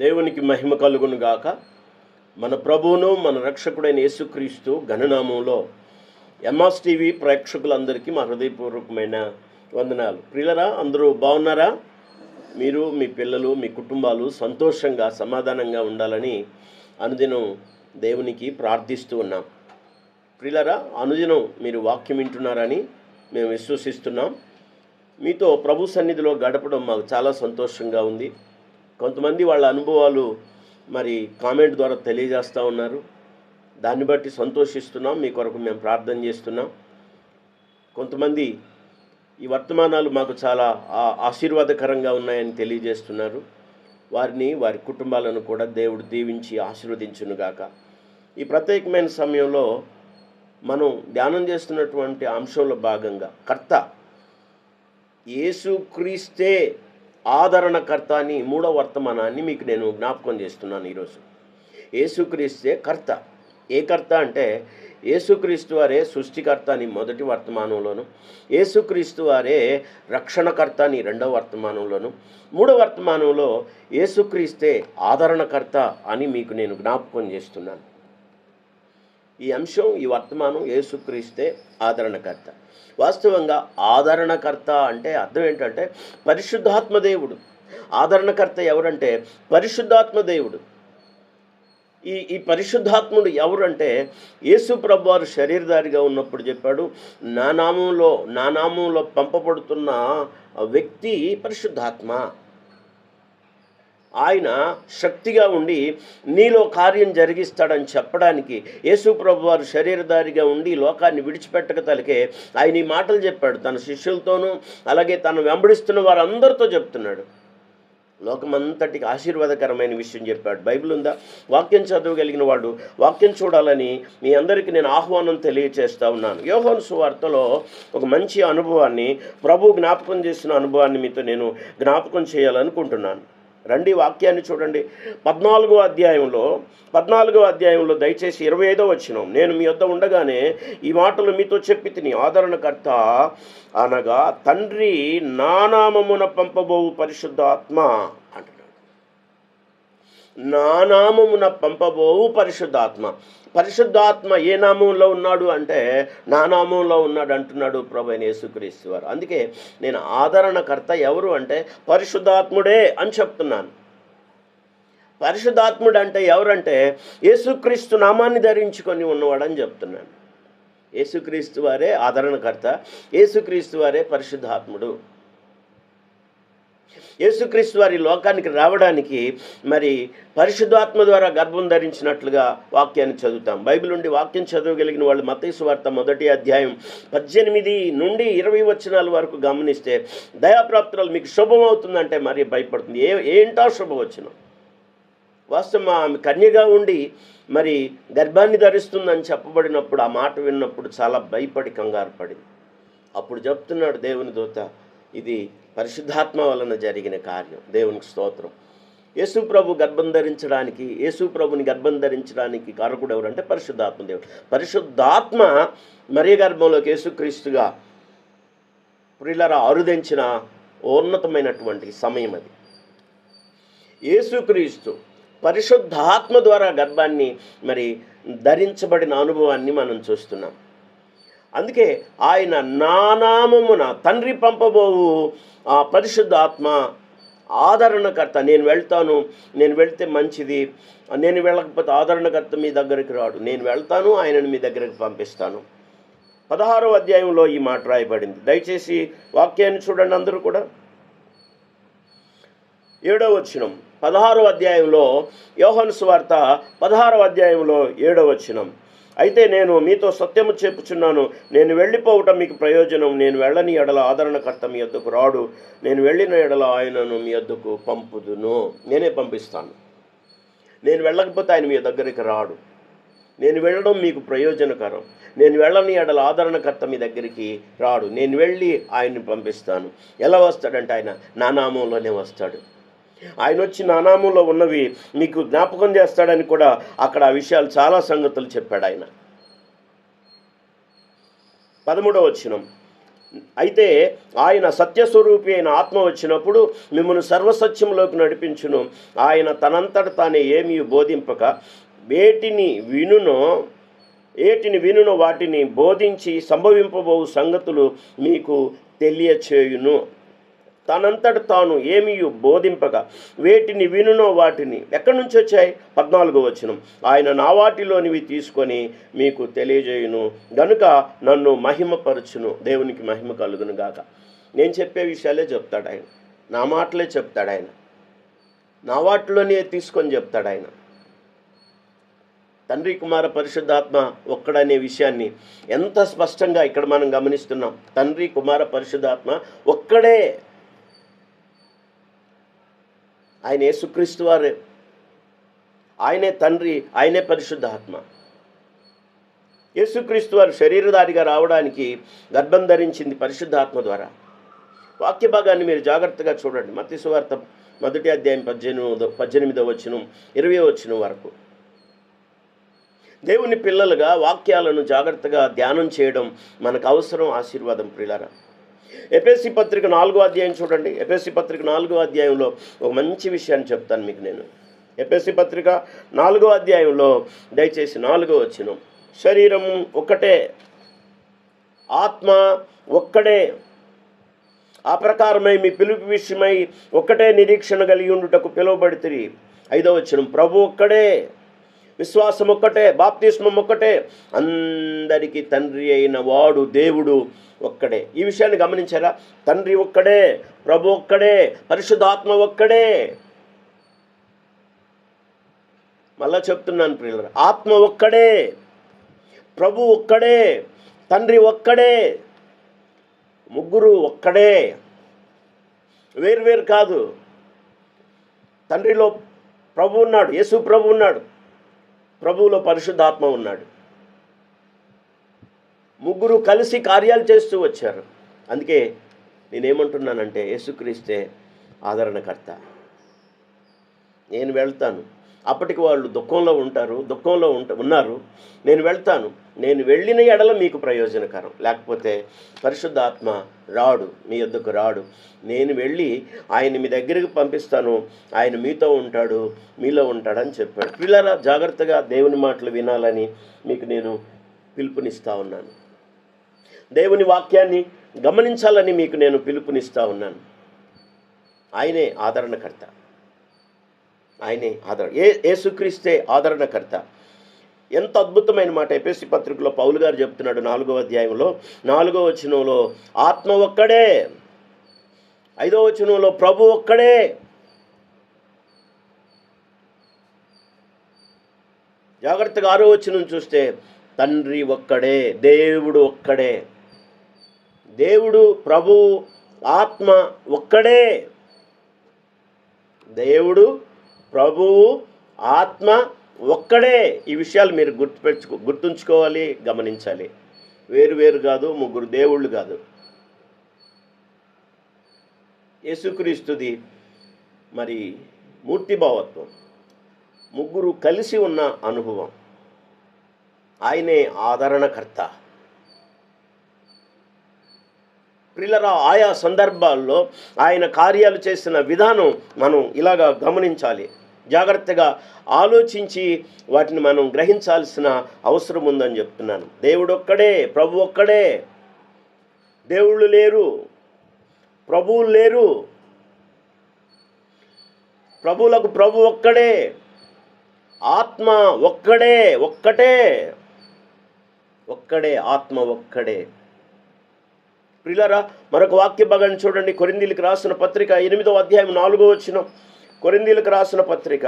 దేవునికి మహిమ కలుగును గాక మన ప్రభువును మన రక్షకుడైన యేసుక్రీస్తు ఘననామంలో ఎంఎస్ టీవీ ప్రేక్షకులందరికీ మా హృదయపూర్వకమైన వందనాలు. ప్రియులరా అందరూ బాగున్నారా? మీరు మీ పిల్లలు మీ కుటుంబాలు సంతోషంగా సమాధానంగా ఉండాలని అనుదినం దేవునికి ప్రార్థిస్తూ ఉన్నాం. ప్రియులరా అనుదినం మీరు వాక్యం వింటున్నారని మేము విశ్వసిస్తున్నాం. మీతో ప్రభు సన్నిధిలో గడపడం మాకు చాలా సంతోషంగా ఉంది. కొంతమంది వాళ్ళ అనుభవాలు మరి కామెంట్ ద్వారా తెలియజేస్తూ ఉన్నారు. దాన్ని బట్టి సంతోషిస్తున్నాం. మీ కొరకు మేము ప్రార్థన చేస్తున్నాం. కొంతమంది ఈ వర్తమానాలు మాకు చాలా ఆ- ఆశీర్వాదకరంగా ఉన్నాయని తెలియజేస్తున్నారు. వారిని వారి కుటుంబాలను కూడా దేవుడు దీవించి ఆశీర్వదించునుగాక. ఈ ప్రత్యేకమైన సమయంలో మనం ధ్యానం చేస్తున్నటువంటి అంశంలో భాగంగా కర్త యేసుక్రీస్తే ఆదరణకర్త అని మూడో వర్తమానాన్ని మీకు నేను జ్ఞాపకం చేస్తున్నాను ఈరోజు. ఏసుక్రీస్తే కర్త. ఏ కర్త అంటే ఏసుక్రీస్తు వారే సృష్టికర్త అని మొదటి వర్తమానంలోను ఏసుక్రీస్తు వారే రక్షణకర్త అని రెండవ వర్తమానంలోను మూడో వర్తమానంలో ఏసుక్రీస్తే ఆదరణకర్త అని మీకు నేను జ్ఞాపకం చేస్తున్నాను. ఈ అంశం ఈ వర్తమానం ఏసుక్రీస్తే ఆదరణకర్త. వాస్తవంగా ఆదరణకర్త అంటే అర్థం ఏంటంటే పరిశుద్ధాత్మ దేవుడు. ఆదరణకర్త ఎవరంటే? పరిశుద్ధాత్మ దేవుడు. ఈ ఈ పరిశుద్ధాత్ముడు ఎవరంటే? యేసు ప్రభువారు శరీరధారిగా ఉన్నప్పుడు చెప్పాడు నా నామంలో నా నామంలో పంపబడుతున్న వ్యక్తి పరిశుద్ధాత్మ. ఆయన శక్తిగా ఉండి నీలో కార్యం జరిగిస్తాడని చెప్పడానికి యేసు ప్రభు వారు శరీరధారిగా ఉండి లోకాన్ని విడిచిపెట్టక తలకే ఆయన ఈ మాటలు చెప్పాడు. తన శిష్యులతోనూ అలాగే తను వెంబడిస్తున్న వారందరితో చెప్తున్నాడు. లోకమంతటికి ఆశీర్వాదకరమైన విషయం చెప్పాడు. బైబిల్ ఉందా? వాక్యం చదవగలిగిన వాడు వాక్యం చూడాలని మీ అందరికీ నేను ఆహ్వానం తెలియచేస్తా ఉన్నాను. యోహోన్ సువార్తలో ఒక మంచి అనుభవాన్ని ప్రభు జ్ఞాపకం చేసిన అనుభవాన్ని మీతో నేను జ్ఞాపకం చేయాలనుకుంటున్నాను. రండి వాక్యాన్ని చూడండి. పద్నాలుగో అధ్యాయంలో పద్నాలుగో అధ్యాయంలో దయచేసి ఇరవై ఐదో వచ్చినాం నేను మీ వద్ద ఉండగానే ఈ మాటలు మీతో చెప్పి తిని ఆదరణకర్త అనగా తండ్రి నానామమున పంపబోవు పరిశుద్ధాత్మ అంటున్నాడు. నానామమున పంపబోవు పరిశుద్ధాత్మ. పరిశుద్ధాత్మ ఏ నామంలో ఉన్నాడు అంటే నా నామంలో ఉన్నాడు అంటున్నాడు ప్రభు అయిన యేసుక్రీస్తు వారు. అందుకే నేను ఆదరణకర్త ఎవరు అంటే పరిశుద్ధాత్ముడే అని చెప్తున్నాను. పరిశుద్ధాత్ముడు అంటే ఎవరంటే యేసుక్రీస్తు నామాన్ని ధరించుకొని ఉన్నవాడని చెప్తున్నాను. యేసుక్రీస్తు వారే ఆదరణకర్త యేసుక్రీస్తు వారే పరిశుద్ధాత్ముడు. యేసుక్రీస్తు వారి లోకానికి రావడానికి మరి పరిశుద్ధాత్మ ద్వారా గర్భం ధరించినట్లుగా వాక్యాన్ని చదువుతాం. బైబిల్ నుండి వాక్యం చదవగలిగిన వాళ్ళు మతేసు వార్త మొదటి అధ్యాయం పద్దెనిమిది నుండి ఇరవై వచనాల వరకు గమనిస్తే దయాప్రాప్తురాలు మీకు శుభం అవుతుందంటే మరి భయపడుతుంది. ఏ ఏంటా శుభవచనం? వాస్తవం ఆమె కన్యగా ఉండి మరి గర్భాన్ని ధరిస్తుందని చెప్పబడినప్పుడు ఆ మాట విన్నప్పుడు చాలా భయపడి కంగారు పడింది. అప్పుడు చెప్తున్నాడు దేవుని దూత ఇది పరిశుద్ధాత్మ వలన జరిగిన కార్యం. దేవునికి స్తోత్రం. యేసు ప్రభు గర్భం ధరించడానికి యేసు ప్రభుని గర్భం ధరించడానికి కారకుడు ఎవరంటే పరిశుద్ధాత్మ దేవుడు. పరిశుద్ధాత్మ మరియ గర్భంలోకి యేసుక్రీస్తుగా ప్రిల్లర అరుదించిన ఉన్నతమైనటువంటి సమయం అది. యేసుక్రీస్తు పరిశుద్ధాత్మ ద్వారా గర్భాన్ని మరి ధరించబడిన అనుభవాన్ని మనం చూస్తున్నాం. అందుకే ఆయన నానామమున తండ్రి పంపబోవు. ఆ పరిశుద్ధాత్మ ఆదరణకర్త నేను వెళ్తాను నేను వెళ్తే మంచిది. నేను వెళ్ళకపోతే ఆదరణకర్త మీ దగ్గరికి రాడు. నేను వెళ్తాను ఆయనను మీ దగ్గరికి పంపిస్తాను. పదహారో అధ్యాయంలో ఈ మాట రాయబడింది. దయచేసి వాక్యాన్ని చూడండి అందరూ కూడా. ఏడో వచనం. పదహారో అధ్యాయంలో యోహన్ స్వార్త పదహారో అధ్యాయంలో ఏడో వచనం. అయితే నేను మీతో సత్యము చెప్పుచున్నాను. నేను వెళ్ళిపోవటం మీకు ప్రయోజనం. నేను వెళ్ళని ఎడల ఆదరణకర్త మీ వద్దకు రాడు. నేను వెళ్ళిన ఎడల ఆయనను మీ వద్దకు పంపుదును. నేనే పంపిస్తాను. నేను వెళ్ళకపోతే ఆయన మీ దగ్గరికి రాడు. నేను వెళ్ళడం మీకు ప్రయోజనకరం. నేను వెళ్ళని ఎడల ఆదరణకర్త మీ దగ్గరికి రాడు. నేను వెళ్ళి ఆయన్ని పంపిస్తాను. ఎలా వస్తాడంటే ఆయన? నా నామంలోనే వస్తాడు. ఆయన వచ్చి నానామంలో ఉన్నవి మీకు జ్ఞాపకం చేస్తాడని కూడా అక్కడ ఆ విషయాలు చాలా సంగతులు చెప్పాడు ఆయన. పదమూడవ వచనం. అయితే ఆయన సత్యస్వరూపి అయిన ఆత్మ వచ్చినప్పుడు మిమ్మల్ని సర్వసత్యంలోకి నడిపించును. ఆయన తనంతట తానే ఏమీ బోధింపక వేటిని వినునో ఏటిని వినునో వాటిని బోధించి సంభవింపబోవు సంగతులు మీకు తెలియచేయును. తనంతట తాను ఏమీ బోధింపక వేటిని వినునో వాటిని ఎక్కడి నుంచి వచ్చాయి? పద్నాలుగో వచనం. ఆయన నా వాటిలోనివి తీసుకొని మీకు తెలియజేయును. గనుక నన్ను మహిమపరచును. దేవునికి మహిమ కలుగును గాక. నేను చెప్పే విషయాలే చెప్తాడు ఆయన. నా మాటలే చెప్తాడు ఆయన. నా వాటిలోనే తీసుకొని చెప్తాడు ఆయన. తండ్రి కుమార పరిశుద్ధాత్మ ఒక్కడనే విషయాన్ని ఎంత స్పష్టంగా ఇక్కడ మనం గమనిస్తున్నాం. తండ్రి కుమార పరిశుద్ధాత్మ ఒక్కడే ఆయన యేసుక్రీస్తు వారే. ఆయనే తండ్రి ఆయనే పరిశుద్ధాత్మ. యేసుక్రీస్తు వారు శరీరధారిగా రావడానికి గర్భం ధరించింది పరిశుద్ధాత్మ ద్వారా. వాక్య భాగాన్ని మీరు జాగ్రత్తగా చూడండి. మత్తి సువార్త మొదటి అధ్యాయం పద్దెనిమిదో పద్దెనిమిదో వచ్చిన ఇరవై వచ్చిన వరకు. దేవుని పిల్లలుగా వాక్యాలను జాగ్రత్తగా ధ్యానం చేయడం మనకు అవసరం. ఆశీర్వాదం ప్రియులారా. ఎపిఎస్సి పత్రిక నాలుగో అధ్యాయం చూడండి. ఎపిఎస్సి పత్రిక నాలుగో అధ్యాయంలో ఒక మంచి విషయాన్ని చెప్తాను మీకు నేను. ఎపిఎస్సి పత్రిక నాలుగో అధ్యాయంలో దయచేసి నాలుగో వచ్చిన. శరీరం ఒక్కటే ఆత్మ ఒక్కడే. ఆ ప్రకారమై మీ పిలుపు విషయమై ఒక్కటే నిరీక్షణ కలిగి ఉండుటకు పిలువబడితే ఐదో వచ్చిన. ప్రభు ఒక్కడే విశ్వాసం ఒక్కటే బాప్తిస్మం ఒక్కటే. అందరికీ తండ్రి అయిన వాడు దేవుడు. ఒక్కడే. ఈ విషయాన్ని గమనించారా? తండ్రి ఒక్కడే ప్రభు ఒక్కడే పరిశుద్ధాత్మ ఒక్కడే. మళ్ళా చెప్తున్నాను ప్రియుల ఆత్మ ఒక్కడే ప్రభు ఒక్కడే తండ్రి ఒక్కడే ముగ్గురు ఒక్కడే. వేరు కాదు. తండ్రిలో ప్రభు ఉన్నాడు యేసు ప్రభు ఉన్నాడు ప్రభువులో పరిశుద్ధాత్మ ఉన్నాడు. ముగ్గురు కలిసి కార్యాలు చేస్తూ వచ్చారు. అందుకే నేనేమంటున్నానంటే యేసుక్రీస్తే ఆదరణకర్త. నేను వెళ్తాను. అప్పటికి వాళ్ళు దుఃఖంలో ఉంటారు దుఃఖంలో ఉంట ఉన్నారు. నేను వెళ్తాను. నేను వెళ్ళిన ఎడల మీకు ప్రయోజనకరం. లేకపోతే పరిశుద్ధాత్మ రాడు మీ యొద్దకు రాడు. నేను వెళ్ళి ఆయన మీ దగ్గరికి పంపిస్తాను. ఆయన మీతో ఉంటాడు మీలో ఉంటాడని చెప్పాడు. పిల్లల జాగ్రత్తగా దేవుని మాటలు వినాలని మీకు నేను పిలుపునిస్తా ఉన్నాను. దేవుని వాక్యాన్ని గమనించాలని మీకు నేను పిలుపునిస్తా ఉన్నాను. ఆయనే ఆదరణకర్త. ఆయనే ఆదరణ ఏ ఏసుక్రీస్తే ఆదరణకర్త. ఎంత అద్భుతమైన మాట. ఎపిఎస్సి పత్రికలో పౌలు గారు చెప్తున్నాడు నాలుగో అధ్యాయంలో నాలుగో వచనంలో ఆత్మ ఒక్కడే. ఐదో వచనంలో ప్రభు ఒక్కడే. జాగ్రత్తగా ఆరో వచనం చూస్తే తండ్రి ఒక్కడే దేవుడు ఒక్కడే. దేవుడు ప్రభువు ఆత్మ ఒక్కడే. దేవుడు ప్రభువు ఆత్మ ఒక్కడే. ఈ విషయాలు మీరు గుర్తుపెట్టుకో గుర్తుంచుకోవాలి గమనించాలి. వేరు వేరు కాదు ముగ్గురు దేవుళ్ళు కాదు. యేసుక్రీస్తుది మరి మూర్తిభావత్వం. ముగ్గురు కలిసి ఉన్న అనుభవం. ఆయనే ఆదరణకర్త. ప్రిల్లరా ఆయా సందర్భాల్లో ఆయన కార్యాలు చేసిన విధానం మనం ఇలాగా గమనించాలి. జాగ్రత్తగా ఆలోచించి వాటిని మనం గ్రహించాల్సిన అవసరం ఉందని చెప్తున్నాను. దేవుడు ఒక్కడే ప్రభు ఒక్కడే. దేవుళ్ళు లేరు ప్రభువులు లేరు. ప్రభువులకు ప్రభు ఒక్కడే ఆత్మ ఒక్కడే ఒక్కటే. ఒక్కడే ఆత్మ ఒక్కడే. ప్రిలరా మరొక వాక్య భాగాన్ని చూడండి. కొరిందీలకు రాసిన పత్రిక ఎనిమిదో అధ్యాయం నాలుగో వచ్చిన కొరిందీలకు రాసిన పత్రిక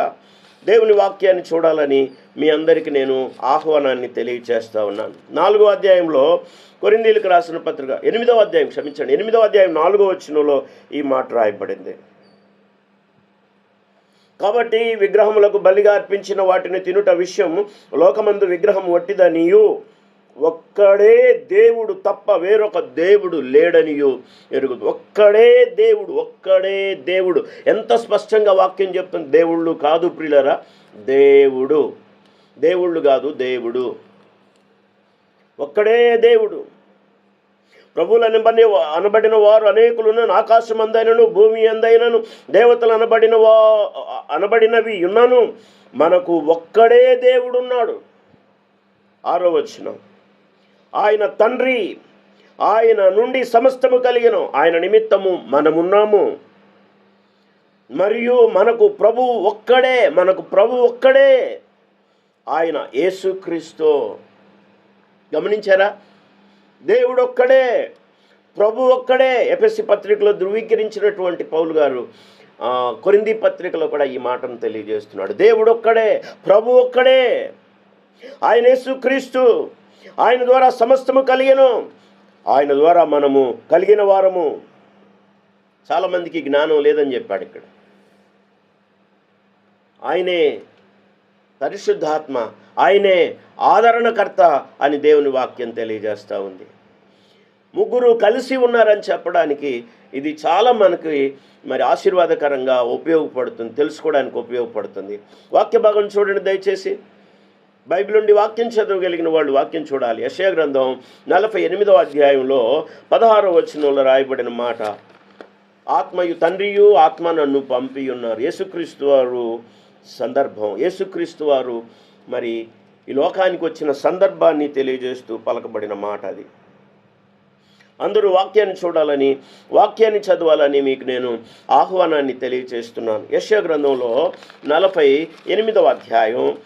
దేవుని వాక్యాన్ని చూడాలని మీ అందరికీ నేను ఆహ్వానాన్ని తెలియచేస్తా ఉన్నాను. నాలుగో అధ్యాయంలో కొరిందీలకు రాసిన పత్రిక ఎనిమిదో అధ్యాయం క్షమించండి ఎనిమిదో అధ్యాయం నాలుగో వచ్చినలో ఈ మాట రాయబడింది. కాబట్టి విగ్రహములకు బలిగా అర్పించిన వాటిని తినుట విషయం లోకమందు విగ్రహం వట్టిదనియు ఒక్కడే దేవుడు తప్ప వేరొక దేవుడు లేడనియు ఎరుగుదు. ఒక్కడే దేవుడు ఒక్కడే దేవుడు. ఎంత స్పష్టంగా వాక్యం చెప్తుంది? దేవుళ్ళు కాదు ప్రియులరా దేవుడు. దేవుళ్ళు కాదు దేవుడు. ఒక్కడే దేవుడు. ప్రభువులు అనబడి అనబడిన వారు అనేకులను ఆకాశం అందైనను భూమి అందైనను దేవతలు అనబడిన వా అనబడినవి ఉన్నాను. మనకు ఒక్కడే దేవుడున్నాడు. ఆరో వచ్చినాం ఆయన తండ్రి ఆయన నుండి సమస్తము కలిగను. ఆయన నిమిత్తము మనమున్నాము. మరియు మనకు ప్రభు ఒక్కడే మనకు ప్రభు ఒక్కడే ఆయన యేసుక్రీస్తు. గమనించారా? దేవుడు ఒక్కడే ప్రభు ఒక్కడే. ఎఫ్ఎస్సి పత్రికలో ధృవీకరించినటువంటి పౌలు గారు కొరింది పత్రికలో కూడా ఈ మాటను తెలియజేస్తున్నాడు. దేవుడు ఒక్కడే ప్రభు ఒక్కడే. ఆయన యేసుక్రీస్తు. ఆయన ద్వారా సమస్తము కలిగను. ఆయన ద్వారా మనము కలిగిన వారము. చాలామందికి జ్ఞానం లేదని చెప్పాడు ఇక్కడ. ఆయనే పరిశుద్ధాత్మ ఆయనే ఆదరణకర్త అని దేవుని వాక్యం తెలియజేస్తూ ఉంది. ముగ్గురు కలిసి ఉన్నారని చెప్పడానికి ఇది చాలా మనకి మరి ఆశీర్వాదకరంగా ఉపయోగపడుతుంది తెలుసుకోవడానికి ఉపయోగపడుతుంది. వాక్య భాగం చూడండి దయచేసి. బైబిల్ నుండి వాక్యం చదవగలిగిన వాళ్ళు వాక్యం చూడాలి. యశయ గ్రంథం నలభై ఎనిమిదవ అధ్యాయంలో పదహారవ వచనంలో రాయబడిన మాట. ఆత్మయు తండ్రియు ఆత్మ నన్ను పంపి ఉన్నారు. యేసుక్రీస్తు వారు సందర్భం. యేసుక్రీస్తు వారు మరి ఈ లోకానికి వచ్చిన సందర్భాన్ని తెలియజేస్తూ పలకబడిన మాట అది. అందరూ వాక్యాన్ని చూడాలని వాక్యాన్ని చదవాలని మీకు నేను ఆహ్వానాన్ని తెలియజేస్తున్నాను. యశ్య గ్రంథంలో నలభై ఎనిమిదవ అధ్యాయం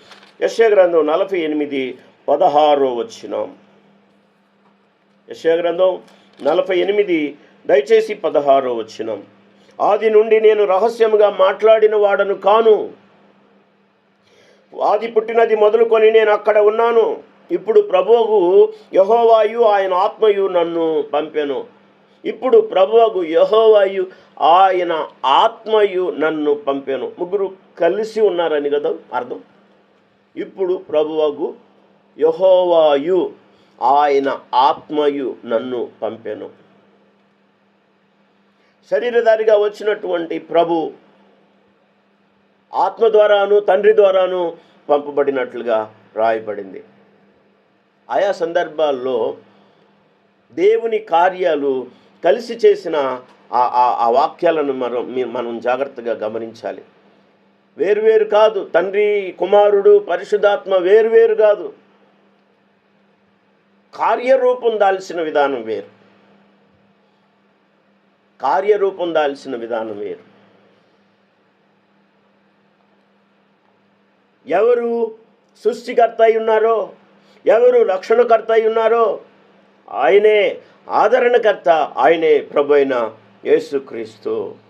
యశగ్రంథం నలభై ఎనిమిది పదహారో వచ్చినాం యశగ్రంథం నలభై ఎనిమిది దయచేసి పదహారో వచ్చినాం ఆది నుండి నేను రహస్యముగా మాట్లాడిన వాడను కాను. ఆది పుట్టినది మొదలుకొని నేను అక్కడ ఉన్నాను. ఇప్పుడు ప్రభువు యహోవాయు ఆయన ఆత్మయు నన్ను పంపెను. ఇప్పుడు ప్రభువుకు యహోవాయు ఆయన ఆత్మయు నన్ను పంపెను. ముగ్గురు కలిసి ఉన్నారని కదా అర్థం? ఇప్పుడు ప్రభువగు యహోవాయు ఆయన ఆత్మయు నన్ను పంపెను. శరీరధారిగా వచ్చినటువంటి ప్రభు ఆత్మ ద్వారాను తండ్రి ద్వారాను పంపబడినట్లుగా రాయబడింది. ఆయా సందర్భాల్లో దేవుని కార్యాలు కలిసి చేసిన ఆ- ఆ- ఆ వాక్యాలను మనం మనం జాగ్రత్తగా గమనించాలి. వేరువేరు కాదు. తండ్రి కుమారుడు పరిశుధాత్మ వేరువేరు కాదు. కార్యరూపం దాల్సిన విధానం వేరు. కార్యరూపం దాల్సిన విధానం వేరు. ఎవరు సృష్టికర్త అయి ఉన్నారో ఎవరు రక్షణకర్త అయి ఉన్నారో ఆయనే ఆదరణకర్త ఆయనే ప్రభు అయిన యేసుక్రీస్తు.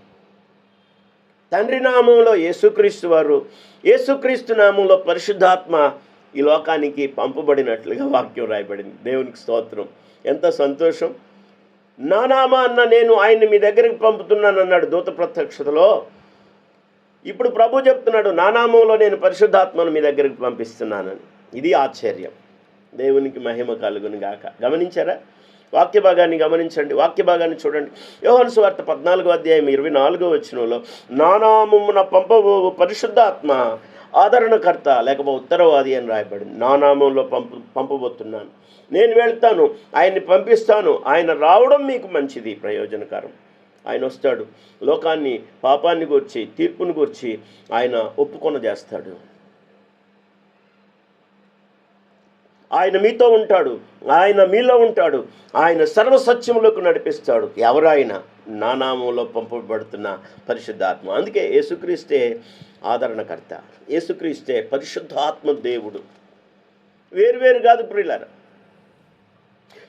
తండ్రి నామంలో యేసుక్రీస్తు వారు యేసుక్రీస్తు నామంలో పరిశుద్ధాత్మ ఈ లోకానికి పంపబడినట్లుగా వాక్యం రాయబడింది. దేవునికి స్తోత్రం. ఎంత సంతోషం. నా నామాన్న నేను ఆయన్ని మీ దగ్గరికి పంపుతున్నాను అన్నాడు దూత ప్రత్యక్షతలో. ఇప్పుడు ప్రభు చెప్తున్నాడు నా నామంలో నేను పరిశుద్ధాత్మను మీ దగ్గరికి పంపిస్తున్నానని. ఇది ఆశ్చర్యం. దేవునికి మహిమ కలుగును గాక. గమనించారా? వాక్య భాగాన్ని గమనించండి వాక్య భాగాన్ని చూడండి. యోహన్ సువార్త పద్నాలుగో అధ్యాయం ఇరవై నాలుగో వచ్చినలో నానామమున పంపబో పరిశుద్ధాత్మ ఆదరణకర్త లేకపోతే ఉత్తరవాది అని రాయబడింది. నా నామంలో పంపు పంపబోతున్నాను. నేను వెళ్తాను ఆయన్ని పంపిస్తాను. ఆయన రావడం మీకు మంచిది ప్రయోజనకరం. ఆయన వస్తాడు లోకాన్ని పాపాన్ని గూర్చి తీర్పును గూర్చి ఆయన ఒప్పుకొన చేస్తాడు ఆయన మీతో ఉంటాడు ఆయన మీలో ఉంటాడు ఆయన సర్వసత్యములకు నడిపిస్తాడు. ఎవరాయన నానామంలో పంపబడుతున్న పరిశుద్ధాత్మ. అందుకే యేసుక్రీస్తే ఆదరణకర్త. యేసుక్రీస్తే పరిశుద్ధాత్మ దేవుడు. వేరువేరు కాదు ప్రియులారా.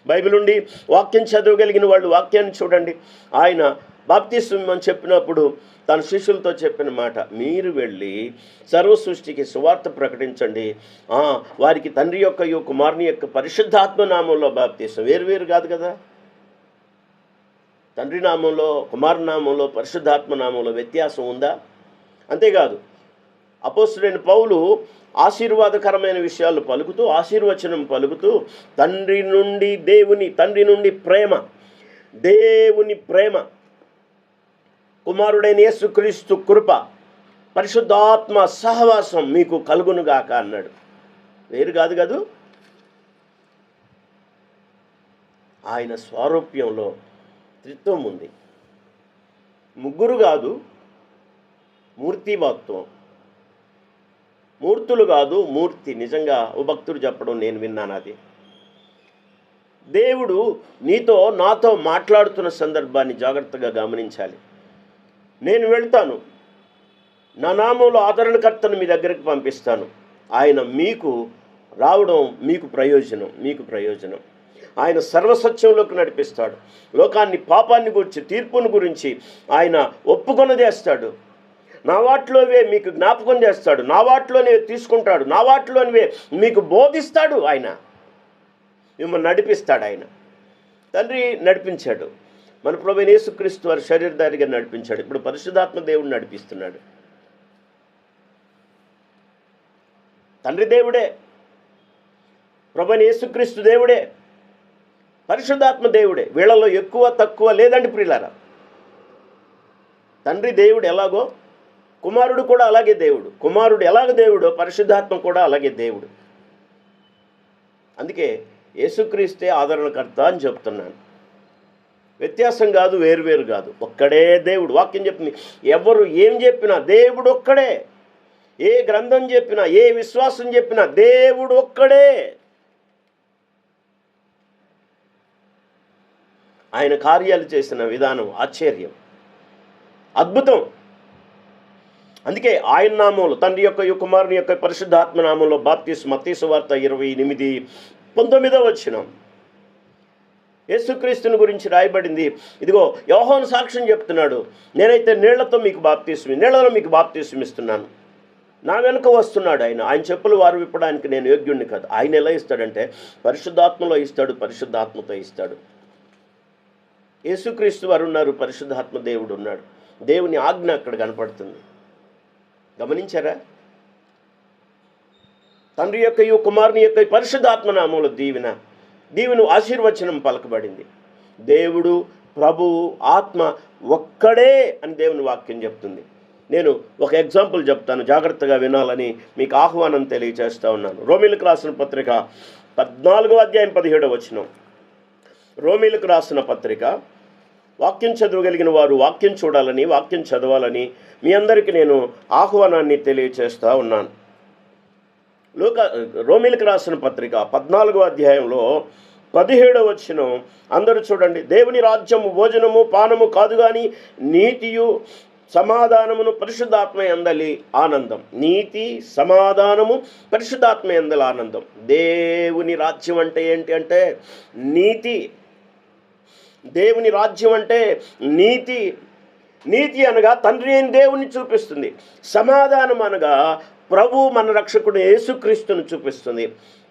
బైబిల్ ఉండి వాక్యం చదవగలిగిన వాళ్ళు వాక్యాన్ని చూడండి. ఆయన బాప్తిస్వం అని చెప్పినప్పుడు తన శిష్యులతో చెప్పిన మాట మీరు వెళ్ళి సర్వ సృష్టికి సువార్త ప్రకటించండి. వారికి తండ్రి యొక్క ఈ కుమారుని యొక్క పరిశుద్ధాత్మ నామంలో బాప్తిస్వం వేరు వేరు కాదు కదా? తండ్రి నామంలో కుమారు నామంలో పరిశుద్ధాత్మ నామంలో వ్యత్యాసం ఉందా? అంతేకాదు అపోస్తుడైన పౌలు ఆశీర్వాదకరమైన విషయాలు పలుకుతూ ఆశీర్వచనం పలుకుతూ తండ్రి నుండి దేవుని తండ్రి నుండి ప్రేమ దేవుని ప్రేమ కుమారుడైన యేసుక్రీస్తు కృప పరిశుద్ధాత్మ సహవాసం మీకు కలుగునుగాక అన్నాడు. వేరు కాదు కదూ? ఆయన స్వారూప్యంలో త్రిత్వం ఉంది. ముగ్గురు కాదు మూర్తిభాత్వం మూర్తులు కాదు మూర్తి. నిజంగా ఉభక్తుడు చెప్పడం నేను విన్నాను అది. దేవుడు నీతో నాతో మాట్లాడుతున్న సందర్భాన్ని జాగ్రత్తగా గమనించాలి. నేను వెళ్తాను. నా నామంలో ఆదరణకర్తను మీ దగ్గరికి పంపిస్తాను. ఆయన మీకు రావడం మీకు ప్రయోజనం మీకు ప్రయోజనం. ఆయన సర్వసత్యంలోకి నడిపిస్తాడు. లోకాన్ని పాపాన్ని గురించి తీర్పును గురించి ఆయన ఒప్పుకొన చేస్తాడు. నా వాటిలోవే మీకు జ్ఞాపకం చేస్తాడు. నా వాటిలోనే తీసుకుంటాడు. నా వాటిలోనివే మీకు బోధిస్తాడు ఆయన. మిమ్మల్ని నడిపిస్తాడు ఆయన. తండ్రి నడిపించాడు. మన ప్రభు యేసుక్రీస్తు వారి శరీరధారిగా నడిపించాడు. ఇప్పుడు పరిశుధాత్మ దేవుడు నడిపిస్తున్నాడు. తండ్రి దేవుడే ప్రభుని యేసుక్రీస్తు దేవుడే పరిశుద్ధాత్మ దేవుడే. వీళ్ళలో ఎక్కువ తక్కువ లేదండి ప్రియులారా. తండ్రి దేవుడు ఎలాగో కుమారుడు కూడా అలాగే దేవుడు. కుమారుడు ఎలాగ దేవుడో పరిశుద్ధాత్మ కూడా అలాగే దేవుడు. అందుకే యేసుక్రీస్తే ఆదరణకర్త అని చెప్తున్నాను. వ్యత్యాసం కాదు వేరువేరు కాదు. ఒక్కడే దేవుడు. వాక్యం చెప్పింది ఎవరు ఏం చెప్పినా దేవుడు ఒక్కడే. ఏ గ్రంథం చెప్పినా ఏ విశ్వాసం చెప్పినా దేవుడు ఒక్కడే. ఆయన కార్యాలు చేసిన విధానం ఆశ్చర్యం. అద్భుతం. అందుకే ఆయన నామంలో తండ్రి యొక్క కుమారుని యొక్క పరిశుద్ధాత్మ నామంలో బాప్తీసు మతీసు వార్త ఇరవై ఎనిమిది పంతొమ్మిదో వచ్చినాం యేసుక్రీస్తుని గురించి రాయబడింది. ఇదిగో యోహోను సాక్ష్యం చెప్తున్నాడు. నేనైతే నీళ్ళతో మీకు బాప్తీసం నీళ్ళలో మీకు బాప్తీసం ఇస్తున్నాను. నా వెనుక వస్తున్నాడు ఆయన. ఆయన చెప్పులు వారు విప్పడానికి నేను యోగ్యుణ్ణి కాదు. ఆయన ఎలా ఇస్తాడంటే పరిశుద్ధాత్మలో ఇస్తాడు పరిశుద్ధాత్మతో ఇస్తాడు. యేసుక్రీస్తు వారు ఉన్నారు పరిశుద్ధాత్మ దేవుడు ఉన్నాడు. దేవుని ఆజ్ఞ అక్కడ కనపడుతుంది. గమనించారా? తండ్రి యొక్క యు కుమారుని యొక్క పరిశుద్ధాత్మ నామంలో దీవిన దీవెను ఆశీర్వచనం పలకబడింది. దేవుడు ప్రభువు ఆత్మ ఒక్కడే అని దేవుని వాక్యం చెప్తుంది. నేను ఒక ఎగ్జాంపుల్ చెప్తాను జాగ్రత్తగా వినాలని మీకు ఆహ్వానం తెలియజేస్తూ ఉన్నాను. రోమిలకు రాసిన పత్రిక పద్నాలుగో అధ్యాయం పదిహేడో వచనం. రోమిలకు రాసిన పత్రిక వాక్యం చదవగలిగిన వారు వాక్యం చూడాలని వాక్యం చదవాలని మీ అందరికీ నేను ఆహ్వానాన్ని తెలియజేస్తూ ఉన్నాను. లోక రోమిలకు రాసిన పత్రిక పద్నాలుగో అధ్యాయంలో పదిహేడవ వచ్చిన అందరూ చూడండి దేవుని రాజ్యము భోజనము పానము కాదు కానీ నీతియు సమాధానమును పరిశుద్ధాత్మ ఎందలి ఆనందం. నీతి సమాధానము పరిశుద్ధాత్మ ఎందలి ఆనందం. దేవుని రాజ్యం అంటే ఏంటి అంటే నీతి. దేవుని రాజ్యం అంటే నీతి. నీతి అనగా తండ్రి అయిన దేవుని చూపిస్తుంది. సమాధానం అనగా ప్రభు మన రక్షకుడు యేసుక్రీస్తుని చూపిస్తుంది.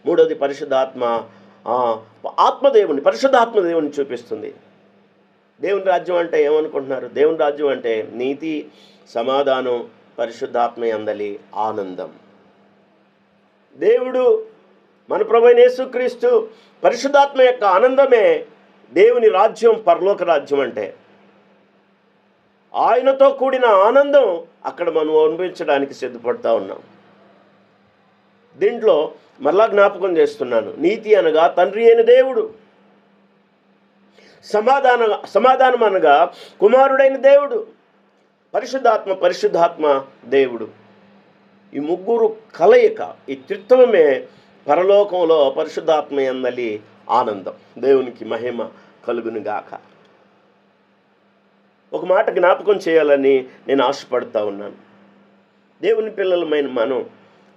మూడోది పరిశుద్ధాత్మ ఆత్మదేవుని పరిశుద్ధాత్మ దేవుని చూపిస్తుంది. దేవుని రాజ్యం అంటే ఏమనుకుంటున్నారు? దేవుని రాజ్యం అంటే నీతి సమాధానం పరిశుద్ధాత్మ అందలి ఆనందం. దేవుడు మన ప్రభు అయిన యేసుక్రీస్తు పరిశుద్ధాత్మ యొక్క ఆనందమే దేవుని రాజ్యం పరలోక రాజ్యం అంటే. ఆయనతో కూడిన ఆనందం అక్కడ మనం అనుభవించడానికి సిద్ధపడతా ఉన్నాం. దీంట్లో మరలా జ్ఞాపకం చేస్తున్నాను. నీతి అనగా తండ్రి అయిన దేవుడు. సమాధాన సమాధానం అనగా కుమారుడైన దేవుడు. పరిశుద్ధాత్మ పరిశుద్ధాత్మ దేవుడు. ఈ ముగ్గురు కలయిక ఈ త్రిత్వమే పరలోకంలో పరిశుద్ధాత్మ ఎందలి ఆనందం. దేవునికి మహిమ కలుగునుగాక. ఒక మాట జ్ఞాపకం చేయాలని నేను ఆశపడుతూ ఉన్నాను. దేవుని పిల్లలమైన మనం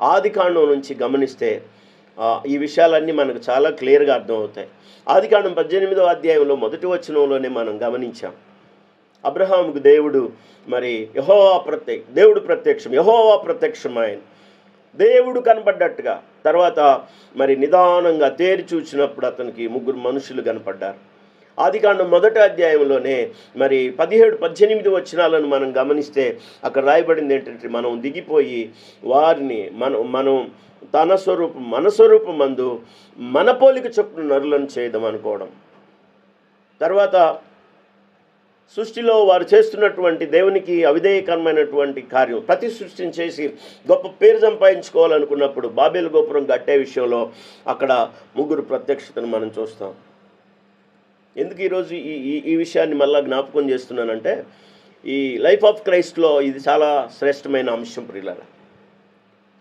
ఆది కాండం నుంచి గమనిస్తే ఈ విషయాలన్నీ మనకు చాలా క్లియర్గా అర్థమవుతాయి. ఆది కాండం పద్దెనిమిదో అధ్యాయంలో మొదటి వచనంలోనే మనం గమనించాం. అబ్రహాముకు దేవుడు మరి యహోవా ప్రత్యక్ష దేవుడు ప్రత్యక్షం యహోవా ఆయన. దేవుడు కనపడ్డట్టుగా తర్వాత మరి నిదానంగా తేరి చూచినప్పుడు అతనికి ముగ్గురు మనుషులు కనపడ్డారు. ఆదికాండం మొదటి అధ్యాయంలోనే మరి పదిహేడు పద్దెనిమిది వచనాలను మనం గమనిస్తే అక్కడ రాయబడింది ఏంటంటే మనం దిగిపోయి వారిని మనం మనం తన స్వరూపం మన స్వరూపం మందు మన పోలిక చొప్పున నరులను చేయదాం అనుకోవడం. తర్వాత సృష్టిలో వారు చేస్తున్నటువంటి దేవునికి అవిధేయకరమైనటువంటి కార్యం ప్రతి సృష్టిని చేసి గొప్ప పేరు సంపాదించుకోవాలనుకున్నప్పుడు బాబేలు గోపురం కట్టే విషయంలో అక్కడ ముగ్గురు ప్రత్యక్షతను మనం చూస్తాం. ఎందుకు ఈరోజు ఈ ఈ విషయాన్ని మళ్ళీ జ్ఞాపకం చేస్తున్నానంటే ఈ లైఫ్ ఆఫ్ క్రైస్ట్లో ఇది చాలా శ్రేష్టమైన అంశం ప్రియులారా.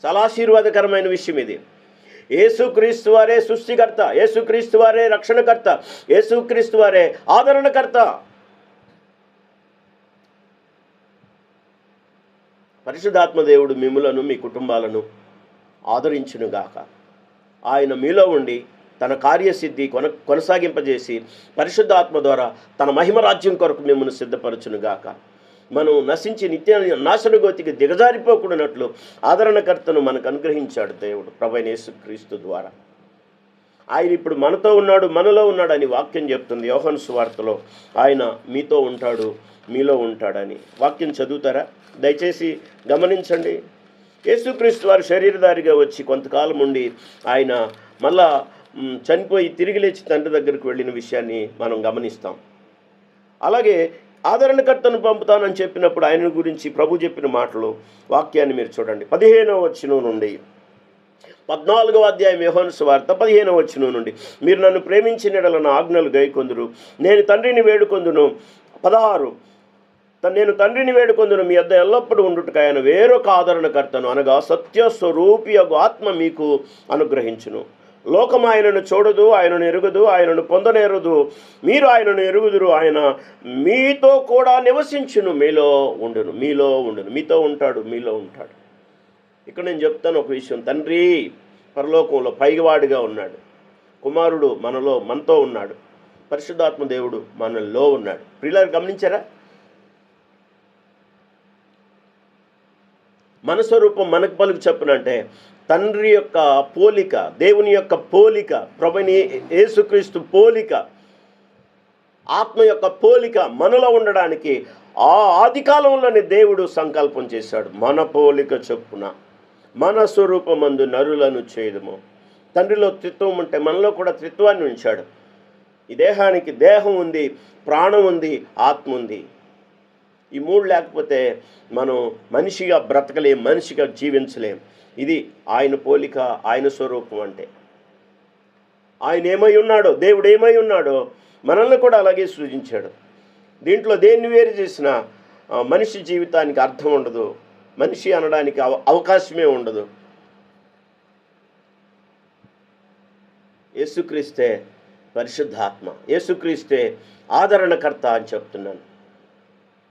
చాలా ఆశీర్వాదకరమైన విషయం ఇది. ఏసుక్రీస్తు వారే సృష్టికర్త ఏసుక్రీస్తు వారే రక్షణకర్త ఏసుక్రీస్తు వారే ఆదరణకర్త. పరిశుద్ధాత్మ దేవుడు మిమ్ములను మీ కుటుంబాలను ఆదరించునుగాక. ఆయన మీలో ఉండి తన కార్యసిద్ధి కొన కొనసాగింపజేసి పరిశుద్ధాత్మ ద్వారా తన మహిమ రాజ్యం కొరకు మిమ్మల్ని సిద్ధపరచునుగాక. మనం నశించి నిత్య నాశనగోతికి దిగజారిపోకూడనట్లు ఆదరణకర్తను మనకు అనుగ్రహించాడు దేవుడు ప్రభైన యేసుక్రీస్తు ద్వారా. ఆయన ఇప్పుడు మనతో ఉన్నాడు మనలో ఉన్నాడు అని వాక్యం చెప్తుంది యోహన్ సువార్తలో. ఆయన మీతో ఉంటాడు మీలో ఉంటాడని. వాక్యం చదువుతారా? దయచేసి గమనించండి. యేసుక్రీస్తు వారు శరీరధారిగా వచ్చి కొంతకాలం ఉండి ఆయన మళ్ళా చనిపోయి తిరిగి లేచి తండ్రి దగ్గరికి వెళ్ళిన విషయాన్ని మనం గమనిస్తాం. అలాగే ఆదరణకర్తను పంపుతానని చెప్పినప్పుడు ఆయన గురించి ప్రభు చెప్పిన మాటలు వాక్యాన్ని మీరు చూడండి. పదిహేనవ వచ్చిన నుండి పద్నాలుగవ అధ్యాయం యోహాను వార్త పదిహేనవ వచ్చిన నుండి. మీరు నన్ను ప్రేమించిన యెడల నా ఆజ్ఞలు గైకొందురు. నేను తండ్రిని వేడుకొందును. పదహారు. త- నేను తండ్రిని వేడుకొందును. మీ అద్ద ఎల్లప్పుడూ ఉండుటకు ఆయన వేరొక ఆదరణకర్తను అనగా సత్య స్వరూపి ఆత్మ మీకు అనుగ్రహించును. లోకం ఆయనను చూడదు ఆయనను ఎరుగుదు ఆయనను పొందనేరదు. మీరు ఆయనను ఎరుగుదురు ఆయన మీతో కూడా నివసించును మీలో ఉండును మీలో ఉండును. మీతో ఉంటాడు మీలో ఉంటాడు. ఇక్కడ నేను చెప్తాను ఒక విషయం. తండ్రి పరలోకంలో పైవాడిగా ఉన్నాడు. కుమారుడు మనలో మనతో ఉన్నాడు. పరిశుద్ధాత్మ దేవుడు మనలో ఉన్నాడు. ప్రియులారు గమనించారా? మన స్వరూపం మనకు పలుకు చెప్పునంటే తండ్రి యొక్క పోలిక దేవుని యొక్క పోలిక ప్రభుని యేసుక్రీస్తు పోలిక ఆత్మ యొక్క పోలిక మనలో ఉండడానికి ఆ ఆది కాలంలోనే దేవుడు సంకల్పం చేశాడు. మన పోలిక చొప్పున మన స్వరూపమందు నరులను చేయదము. తండ్రిలో త్రిత్వం ఉంటే మనలో కూడా త్రిత్వాన్ని ఉంచాడు. ఈ దేహానికి దేహం ఉంది ప్రాణం ఉంది ఆత్మ ఉంది. ఈ మూడు లేకపోతే మనం మనిషిగా బ్రతకలేం మనిషిగా జీవించలేం. ఇది ఆయన పోలిక ఆయన స్వరూపం అంటే. ఆయన ఏమై ఉన్నాడో దేవుడు ఏమై ఉన్నాడో మనల్ని కూడా అలాగే సృజించాడు. దీంట్లో దేన్ని వేరు చేసినా మనిషి జీవితానికి అర్థం ఉండదు. మనిషి అనడానికి అవ అవకాశమే ఉండదు. యేసుక్రీస్తే పరిశుద్ధాత్మ. యేసుక్రీస్తే ఆదరణకర్త అని చెప్తున్నాను.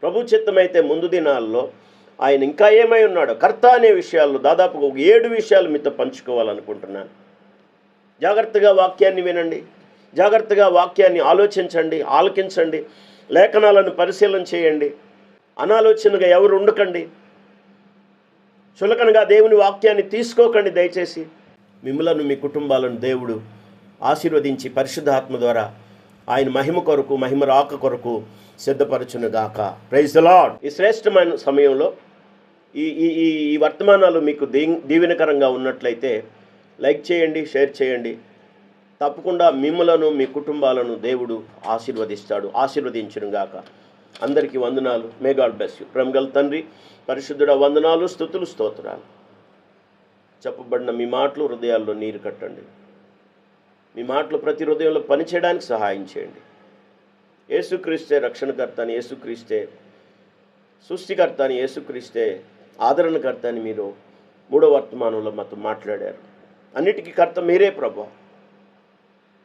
ప్రభు చిత్తమైతే ముందు దినాల్లో ఆయన ఇంకా ఏమై ఉన్నాడో కర్త అనే విషయాల్లో దాదాపుగా ఒక ఏడు విషయాలు మీతో పంచుకోవాలనుకుంటున్నాను. జాగ్రత్తగా వాక్యాన్ని వినండి. జాగ్రత్తగా వాక్యాన్ని ఆలోచించండి ఆలకించండి లేఖనాలను పరిశీలన చేయండి. అనాలోచనగా ఎవరు ఉండకండి. చులకనగా దేవుని వాక్యాన్ని తీసుకోకండి దయచేసి. మిమ్మలను మీ కుటుంబాలను దేవుడు ఆశీర్వదించి పరిశుద్ధాత్మ ద్వారా ఆయన మహిమ కొరకు మహిమ రాక కొరకు సిద్ధపరచునుగాక. ప్రైజ్ ద లాడ్ ఈ శ్రేష్టమైన సమయంలో ఈ ఈ ఈ ఈ వర్తమానాలు మీకు దీ దీవెనకరంగా ఉన్నట్లయితే లైక్ చేయండి షేర్ చేయండి. తప్పకుండా మిమ్మలను మీ కుటుంబాలను దేవుడు ఆశీర్వదిస్తాడు ఆశీర్వదించునుగాక. అందరికీ వందనాలు. మే గాడ్ బ్లెస్ యూ ప్రేమగల తండ్రి పరిశుద్ధుడ వందనాలు స్థుతులు స్తోత్రాలు. చెప్పబడిన మీ మాటలు హృదయాల్లో నీరు కట్టండి. మీ మాటలు ప్రతి హృదయంలో పనిచేయడానికి సహాయం చేయండి. యేసుక్రీస్తే రక్షణకర్త అని యేసుక్రీస్తే సృష్టికర్త అని యేసుక్రీస్తే ఆదరణకర్త అని మీరు మూడో వర్తమానంలో మాతో మాట్లాడారు. అన్నిటికీ కర్త మీరే ప్రభా.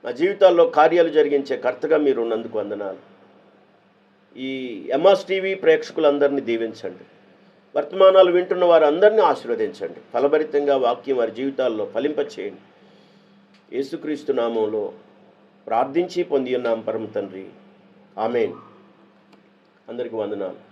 మా జీవితాల్లో కార్యాలు జరిగించే కర్తగా మీరు ఉన్నందుకు వందనాలు. ఈ ఎంఎస్ టీవీ ప్రేక్షకులందరినీ దీవించండి. వర్తమానాలు వింటున్న వారు అందరినీ ఆశీర్వదించండి. ఫలభరితంగా వాక్యం వారి జీవితాల్లో ఫలింపచేయండి. యేసుక్రీస్తు నామంలో ప్రార్థించి పొంది ఉన్నాం పరమ తండ్రి. ఆమెన్. అందరికీ వందనాలు.